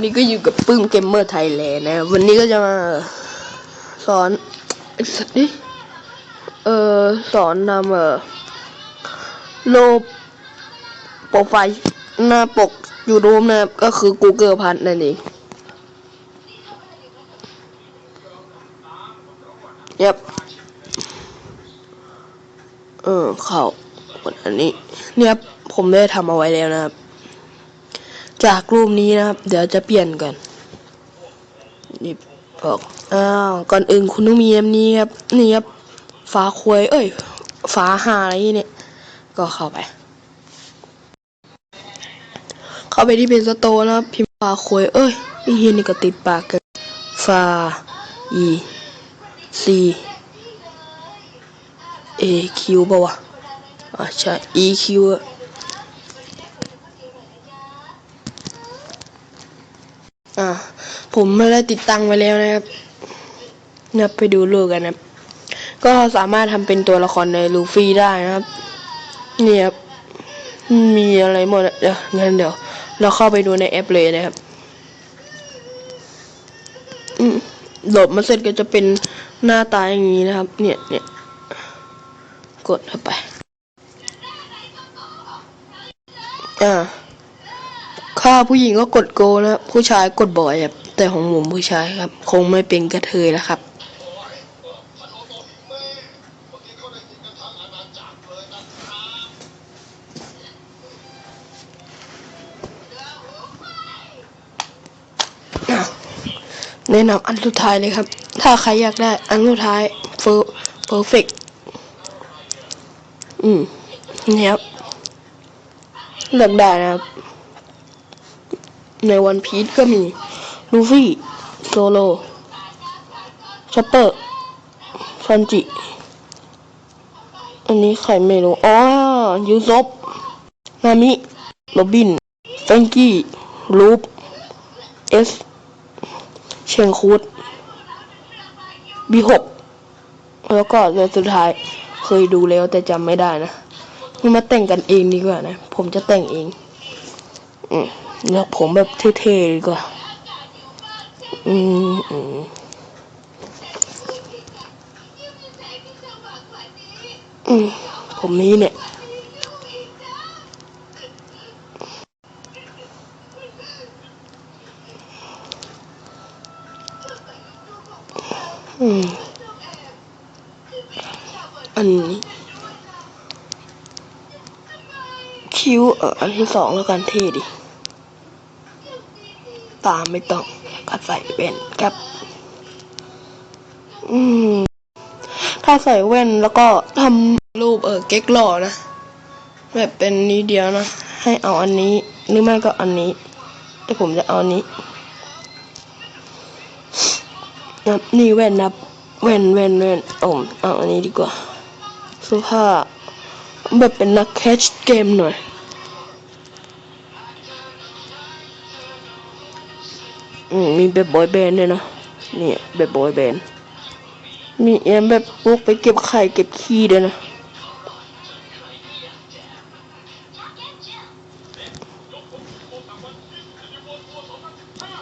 วันนี้ก็อยู่กับปื้มเกมเมอร์ไทยแลนด์นะ วันนี้ก็จะมาสอนสัตว์ดิเออสอนทำเออโลโปรไฟล์หน้าปกยูทูบนะก็คือ Google พันนั่นเองยับเออ เข้าอันนี้ เนี่ยผมได้ทำเอาไว้แล้วนะครับ จากรูปนี้นะครับ เดี๋ยวจะเปลี่ยนกันนี่บอกอ้าวก่อนอื่นคุณต้องมีอันนี้ครับ นี่ครับฝาควย เอ้ยฝาหาอะไรเนี่ย ก็เข้าไป เข้าไปที่เป็นสโตนะครับ พิมพ์ฝาควย เอ้ยไอ้เฮียนี่ก็ติดปากกันฝา e c a q ป่าวะอ่าใช่ e q อะ อ่า ผมไม่ได้ติดตั้งไว้แล้วนะครับนับไปดูรูปกันนะก็สามารถทำเป็นตัวละครในลูฟี่ได้นะครับเนี่ยครับ มีอะไรหมดอะเดี๋ยวงั้นเดี๋ยว เราเข้าไปดูในแอปเลยนะครับหลดมาเสร็จก็จะเป็นหน้าตาอย่างนี้นะครับ เนี่ยเนี่ยกดเข้าไป อ่าข้าผู้หญิงก็กดโกนะ ผู้ชายกดบ่อยครับ แต่ของผมผู้ชายครับ คงไม่เป็นกระเทยแล้วครับ แนะนำอันสุดท้ายเลยครับ ถ้าใครอยากได้อันสุดท้ายเฟอร์เพอร์เฟกอืมนี่ครับเลือกได้นะครับ ในวันพี e ก็มี ลูฟี่ โซโลชอปเปอร์ซันจิ อันนี้ใครไม่รู้ อ๋อ ยูซบนามิ โรบิน แฟงกี้ ลูป เอส เชงคูดบีหกแล้วก็เรื่องสุดท้าย เคยดูแล้วแต่จำไม่ได้นะนี่มาแต่งกันเองดีกว่านะ ผมจะแต่งเอง อืมแล้วผมแบบเท่ๆดีกว่า อืมอืมอืมผมนี้เนี่ย อืม อันนี้คิ้วเอออันที่สองแล้วกันเท่ดิ ตามไม่ต้องก็ใส่เป็นครับ อืม ถ้าใส่แว่นแล้วก็ทำรูปเออเก๊กหล่อนะ แบบเป็นนี้เดียวนะ ให้เอาอันนี้ หรือไม่ก็อันนี้ แต่ผมจะเอาอันนี้นับนี่แว่นนับแว่นแว่นแว่นอาเอาอันนี้ดีกว่าเสื้อผ้าแบบเป็นนักแคชเกมหน่อย มมีแบบบอยแบนด์ด้วยนะเนี่ยแบบบอยแบนด์มีแอมแบบพวกไปเก็บไข่เก็บขี้ด้วยนะ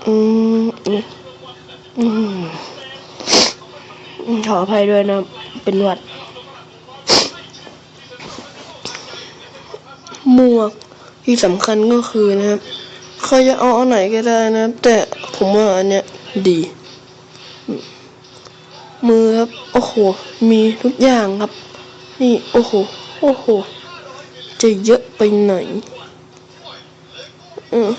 อืมอืมอืมขออภัยด้วยนะ เป็นหวัด หมวกที่สำคัญก็คือนะครับเขาจะเอาอันไหนก็ได้นะแต่ ผมว่าอันเนี้ยดี มือครับ โอ้โห มีทุกอย่างครับ นี่ โอ้โห โอ้โห จะเยอะไปไหนอืม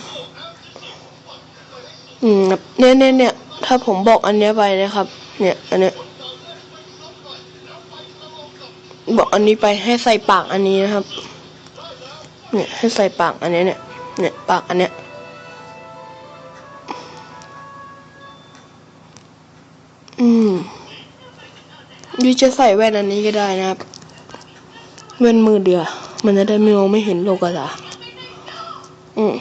อืมครับเนี่ยเนี่ยเนี่ยถ้าผมบอกอันเนี้ยไปนะครับ เนี่ย อันเนี้ยบอกอันนี้ไปให้ใส่ปากอันนี้นะครับ เนี่ยให้ใส่ปากอันเนี้เนี่ย เนี่ยปากอันเนี้ย ยูจะใส่แว่นอันนี้ก็ได้นะครับแว่นมือเดียวมันจะได้ไม่มองไม่เห็นโลกาสาอืม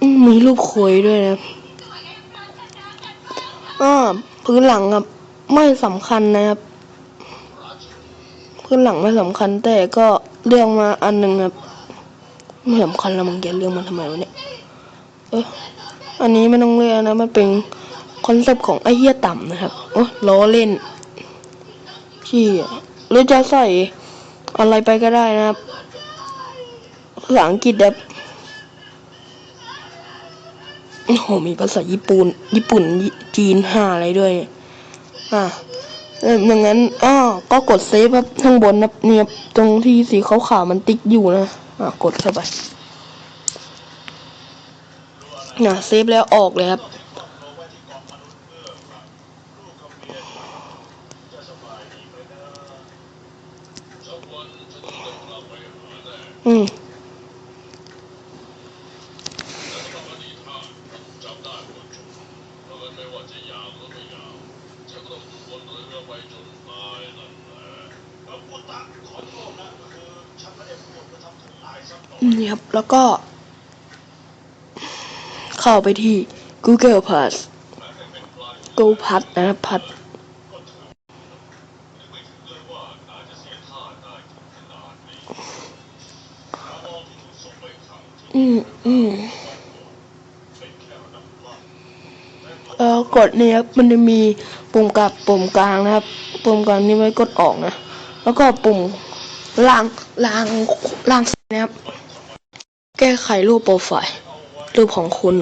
อืมมีรูปโคยด้วยนะครับอ่าพื้นหลังครับไม่สำคัญนะครับ พื้นหลังไม่สำคัญแต่ก็เรียกมาอันหนึ่งครับไม่สำคัญแล้วมึงแกเรื่องมันทำไมวะเนี่ยเอออันนี้ไม่ต้องเรียกนะมันเป็น คอนเซปต์ของไอเหี้ยต่ำนะครับ โอ้ล้อเล่นที่หรือจะใส่อะไรไปก็ได้นะครับภาษาอังกฤษแบบโอ้โหมีภาษาญี่ปุ่น ญี่ปุ่น จีนห้าอะไรด้วย อะเออดังนั้นอ้อก็กดเซฟครับข้างบนนะเนี่ยตรงที่สีขาวๆมันติ๊กอยู่นะ อะ กดเข้าไปนะเซฟแล้วออกเลยครับ อืมนี่ครับ แล้วก็ เข้าไปที่ Google Plus Go Plus นะครับ Plus อืม อืม เออกดเนี่ยครับมันจะมีปุ่มกับปุ่มกลางนะครับ ปุ่มกลางนี่ไว้กดออกนะ แล้วก็ปุ่มล่างล่างล่างนะครับ แก้ไขรูปโปรไฟล์รูปของคุณ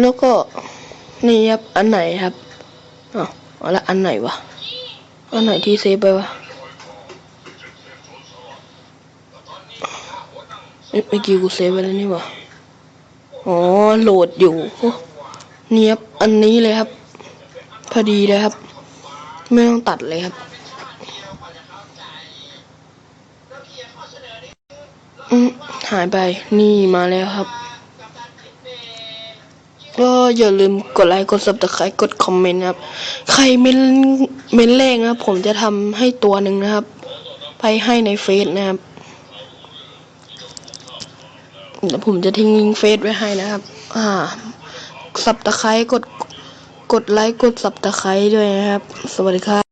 แล้วก็นี่ครับอันไหนครับอ้าวเอาละอันไหนวะอันไหนที่เซฟไปวะ เอ้ยเมื่อกี้กูเซฟไปแล้วนี่วะอ๋อโหลดอยู่โอ้นี่ครับอันนี้เลยครับ พอดีเลยครับ ไม่ต้องตัดเลยครับอืมหายไป นี่มาแล้วครับ ก็อย่าลืมกดไลค์กด subscribe กดคอมเมนต์ครับ ใครเมนเมนแรกนะครับ ผมจะทำให้ตัวหนึ่งนะครับ ไปให้ในเฟซนะครับ เดี๋ยวผมจะทิ้งลิงก์เฟซไว้ให้นะครับ อ่า สับตะไคร้กด กดไลค์ กดสับตะไคร้ด้วยนะครับ สวัสดีครับ